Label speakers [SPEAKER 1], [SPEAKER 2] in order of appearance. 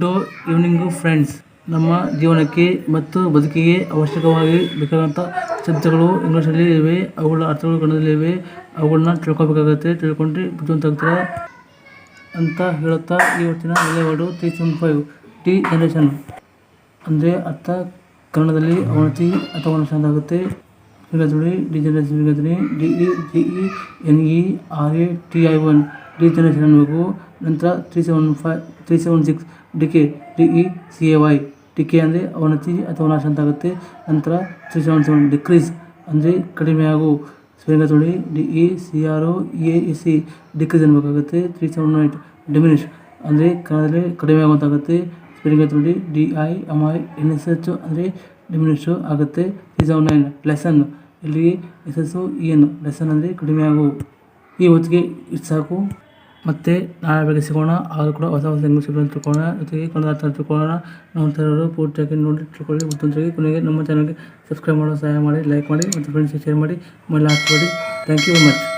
[SPEAKER 1] Good evening friends ನಮ್ಮ ಜೀವನಕ್ಕೆ ಮತ್ತು ಬದುಕಿಗೆ ಅವಶ್ಯಕವಾಗಿ ಬೇಕಾದಂಥ ಶಬ್ದಗಳು ಇಂಗ್ಲೀಷಲ್ಲಿ ಇವೆ, ಅವುಗಳ ಅರ್ಥಗಳು ಕನ್ನಡದಲ್ಲಿ ಇವೆ, ಅವುಗಳನ್ನ ತಿಳ್ಕೊಬೇಕಾಗುತ್ತೆ. ತಿಳ್ಕೊಂಡು ಬುದ್ಧಿವಂತ ಆಗ್ತಾರೆ ಅಂತ ಹೇಳುತ್ತಾ ಇವತ್ತಿನ word three seven five degeneration ಅಂದರೆ ಅರ್ಥ ಕನ್ನಡದಲ್ಲಿ ಅವನತಿ ಅಥವಾ ಆಗುತ್ತೆ. ವಿಗತಳಿ degeneration D. E, G, E, N, E, R, A, T, I, O N. Degeneration ಅನ್ನಬೇಕು ನಂತರ three seven five, three seven six decay D E, C A, Y decay ಅಂದರೆ ಅವನತಿ ಅಥವಾ ನಾಶ ಅಂತ ಆಗುತ್ತೆ. ನಂತರ ತ್ರೀ ಸೆವೆನ್ ಸೆವೆನ್ ಡಿಕ್ರೀಸ್ ಅಂದರೆ ಕಡಿಮೆಯಾಗು ಸ್ಪೆಲ್ಲಿಂಗ್ ತೊಳಿ, D E, C R O A E C decrease ಅನ್ಬೇಕಾಗುತ್ತೆ. Three seven nine diminish ಅಂದರೆ ಕನ್ನಡದಲ್ಲಿ ಕಡಿಮೆ ಆಗುವಂತಾಗುತ್ತೆ ಸ್ಪೆಲಿಂಗ್ ತೊಳಿ, D I M I, N S H ಅಂದರೆ ಡಿಮಿನಿಷು ಆಗುತ್ತೆ. ತ್ರೀ ಸೆವೆನ್ ನೈನ್ ಲೆಸನ್ ಇಲ್ಲಿ S S E N lesson ಅಂದರೆ ಕಡಿಮೆ ಆಗು. ಈ ಹೊತ್ತಿಗೆ ಇಷ್ಟು ಸಾಕು. ಮತ್ತೆ ನಾಳೆ ಬೆಳಗ್ಗೆ ಸಿಗೋಣ, ಆದರೂ ಕೂಡ ಹೊಸ ಹೊಸ ಇಂಗ್ಲೀಷ್ ಶಬ್ದವನ್ನು ತಿಳ್ಕೊಳ್ಳೋಣ, ಜೊತೆಗೆ ಕನ್ನಡ ತಿಳ್ಕೊಳ್ಳೋಣ. ನಮ್ಮ ಥರವರು ಪೂರ್ತಿಯಾಗಿ ನೋಡಿ ತಿಳ್ಕೊಳ್ಳಿ. ಉತ್ತಮವಾಗಿ ಕೊನೆಗೆ ನಮ್ಮ ಚಾನಲ್ಗೆ ಸಬ್ಸ್ಕ್ರೈಬ್ ಮಾಡೋ ಸಹಾಯ ಮಾಡಿ ಲೈಕ್ ಮಾಡಿ, ಮತ್ತು ಫ್ರೆಂಡ್ಸ್ಗೆ ಶೇರ್ ಮಾಡಿ ಆಮೇಲೆ ಹಾಕ್ಬೇಡಿ ಥ್ಯಾಂಕ್ ಯು ವೆರಿ ಮಚ್